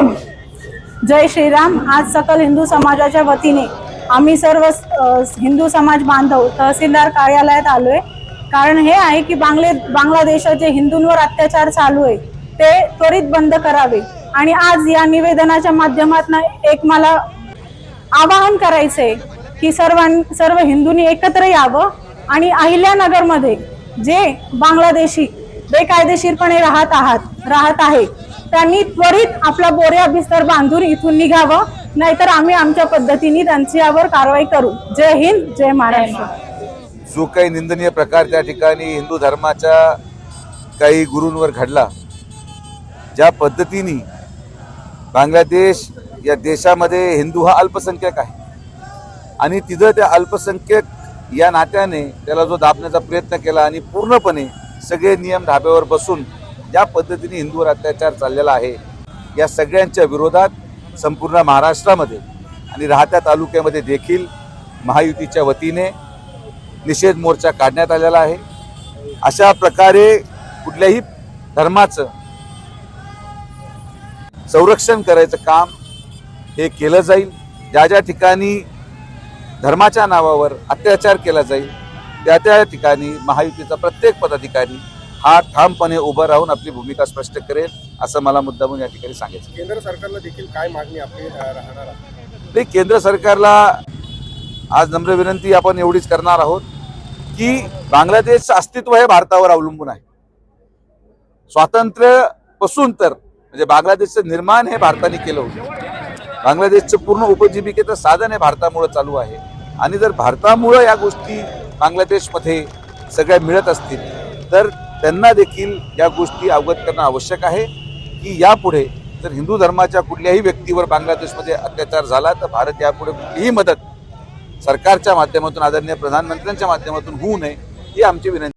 जय श्रीराम. आज सकल हिंदू समाजाच्या वतीने आम्ही सर्व हिंदू समाज बांधव तहसीलदार कार्यालयात आलोय. कारण हे आहे की बांगले बांगलादेशात जे हिंदूंवर अत्याचार चालू आहे ते त्वरित बंद करावे. आणि आज या निवेदनाच्या माध्यमातून एक मला आवाहन करायचंय की सर्वां सर्व हिंदूंनी एकत्र यावं आणि अहिल्यानगरमध्ये जे बांगलादेशी बेकायदेशीरपणे राहत आहात राहत आहे त्यांनी त्वरित आपला बोऱ्या बिस्तर बांधून इथून निघावं नाहीतर आम्ही आमच्या पद्धतीने त्यांच्यावर कारवाई करू. जय हिंद जय महाराष्ट्र. जो काही निंदनीय प्रकार त्या ठिकाणी हिंदू धर्माच्या काही गुरूंवर घडला ज्या पद्धतीने बांगलादेश या देशामध्ये हिंदू हा अल्पसंख्यक आहे. आणि तिथं त्या अल्पसंख्यक या नात्याने त्याला जो दाबण्याचा प्रयत्न केला आणि पूर्णपणे सगळे नियम धाब्यावर बसून ज्या पद्धतीने हिंदूवर अत्याचार चाललेला आहे या सगळ्यांच्या विरोधात संपूर्ण महाराष्ट्रामध्ये आणि राहत्या तालुक्यामध्ये देखील महायुतीच्या वतीने निषेध मोर्चा काढण्यात आलेला आहे. अशा प्रकारे कुठल्याही धर्माचं संरक्षण करायचं काम हे केलं जाईल. ज्या ज्या ठिकाणी धर्माच्या नावावर अत्याचार केला जाईल त्या त्या ठिकाणी महायुतीचा प्रत्येक पदाधिकारी हा ठामपणे उभं राहून आपली भूमिका स्पष्ट करेल असं मला मुद्दामून या ठिकाणी सांगायचं केंद्र सरकारला देखील काय मागणी आपली राहणार आहे नाही केंद्र सरकारला आज नम्र विनंती आपण एवढीच करणार आहोत की बांगलादेशचं अस्तित्व हे भारतावर अवलंबून आहे. स्वातंत्र्यपासून तर म्हणजे बांगलादेशचं निर्माण हे भारताने केलं होतं. बांगलादेशचं पूर्ण उपजीविकेचं साधन हे भारतामुळे चालू आहे. आणि जर भारतामुळं या गोष्टी बांगलादेशमध्ये सगळ्या मिळत असतील तर त्यांना देखील या गोष्टी अवगत करणं आवश्यक आहे की यापुढे जर हिंदू धर्माच्या कुठल्याही व्यक्तीवर बांगलादेशमध्ये अत्याचार झाला तर भारत यापुढे कुठलीही मदत सरकारच्या माध्यमातून आदरणीय प्रधानमंत्र्यांच्या माध्यमातून होऊ नये ही आमची विनंती